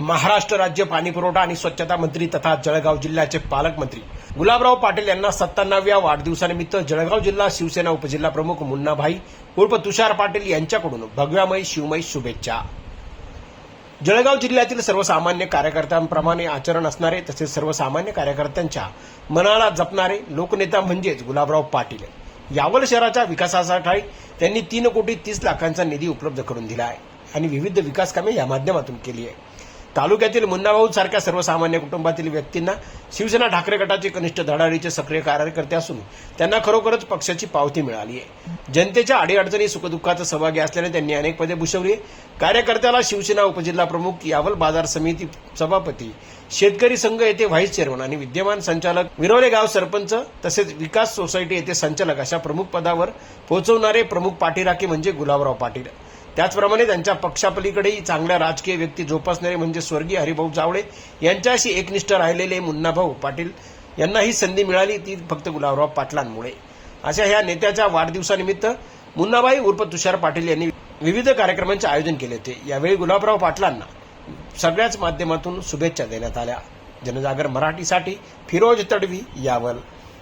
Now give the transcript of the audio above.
महाराष्ट्र राज्य पाणीपुरवठा आणि स्वच्छता मंत्री तथा जळगाव जिल्ह्याचे पालकमंत्री गुलाबराव पाटील यांना सत्त्याण्णव्या वाढदिवसानिमित्त जळगाव जिल्हा शिवसेना उपजिल्हा प्रमुख मुन्नाभाई उर्फ तुषार पाटील यांच्याकडून भगव्यामय शिवमय शुभेच्छा. जळगाव जिल्ह्यातील सर्वसामान्य कार्यकर्त्यांप्रमाणे आचरण असणारे तसेच सर्वसामान्य कार्यकर्त्यांच्या मनाला जपणारे लोकनेता म्हणजेच गुलाबराव पाटील. यावल शहराच्या विकासासाठी त्यांनी तीन कोटी तीस लाखांचा निधी उपलब्ध करून दिला आहे आणि विविध विकास कामे या माध्यमातून केली आहे तालुक्यातील मुन्नाभाऊ सारख्या सर्वसामान्य कुटुंबातील व्यक्तींना शिवसेना ठाकरे गटाचे कनिष्ठ धडाडीचे सक्रिय कार्यकर्ते असून त्यांना खरोखरच पक्षाची पावती मिळाली आहे. जनतेच्या अडीअडचणी सुखदुःखात सहभागी असल्याने त्यांनी अनेक पदे भूषवली कार्यकर्त्याला शिवसेना उपजिल्हा प्रमुख यावल बाजार समिती सभापती शेतकरी संघ येथे व्हाईस चेअरमन आणि विद्यमान संचालक विरोले गाव सरपंच तसेच विकास सोसायटी येथे संचालक अशा प्रमुख पदावर पोहोचवणारे प्रमुख पाठीराखे म्हणजे गुलाबराव पाटील. त्याचप्रमाणे त्यांच्या पक्षापलीकडेही चांगल्या राजकीय व्यक्ती जोपासणारे म्हणजे स्वर्गीय हरिभाऊ जावळे यांच्याशी एकनिष्ठ राहिलेले मुन्नाभाऊ पाटील यांना ही संधी मिळाली ती फक्त गुलाबराव पाटलांमुळे. अशा ह्या नेत्याच्या वाढदिवसानिमित्त मुन्नाबाई उर्फ तुषार पाटील यांनी विविध कार्यक्रमांचे आयोजन केले होते. यावेळी गुलाबराव पाटलांना सगळ्याच माध्यमातून शुभेच्छा देण्यात आल्या. जनजागर मराठीसाठी फिरोज तडवी यावल